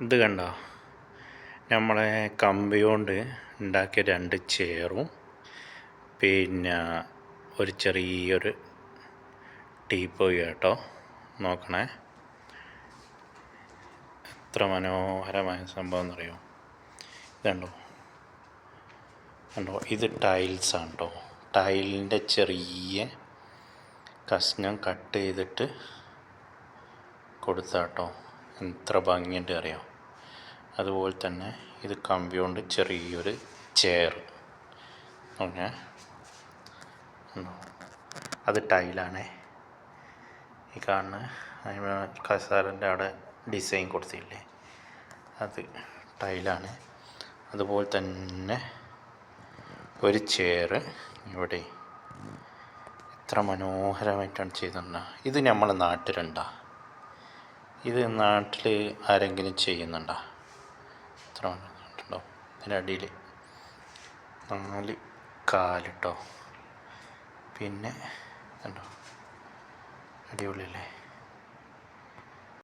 ഇത് കണ്ട? നമ്മളെ കമ്പി കൊണ്ട് ഉണ്ടാക്കിയ രണ്ട് ചെയറും പിന്നെ ഒരു ചെറിയൊരു ടീപ്പോയി കേട്ടോ. നോക്കണേ. എത്ര മനോഹരമായ സംഭവം എന്നറിയോ? ഇതുണ്ടോ? കണ്ടോ? ഇത് ടൈൽസാണ് കേട്ടോ. ടൈലിന്റെ ചെറിയ കഷ്ണം കട്ട് ചെയ്തിട്ട് കൊടുത്താട്ടോ എത്ര ഭംഗിയുണ്ട് അറിയാം? അതുപോലെ തന്നെ ഇത് കമ്പി കൊണ്ട് ചെറിയൊരു ചെയർ ഓക്കെ. അത് ടൈലാണേ. ഈ കാണുന്ന കസാരന്റെ അവിടെ ഡിസൈൻ കൊടുത്തില്ലേ? അത് ടൈലാണ്. അതുപോലെ തന്നെ ഒരു ചെയർ ഇവിടെ. എത്ര മനോഹരമായിട്ടാണ് ചെയ്തിട്ടുണ്ടോ ഇത് നമ്മളെ നാട്ടിലുണ്ടോ? ഇത് നാട്ടിൽ ആരെങ്കിലും ചെയ്യുന്നുണ്ടോ? എത്ര അതിന്റെ അടിയിൽ നാല് കാലിട്ടോ. പിന്നെ കണ്ടോ? അടിപൊളിയല്ലേ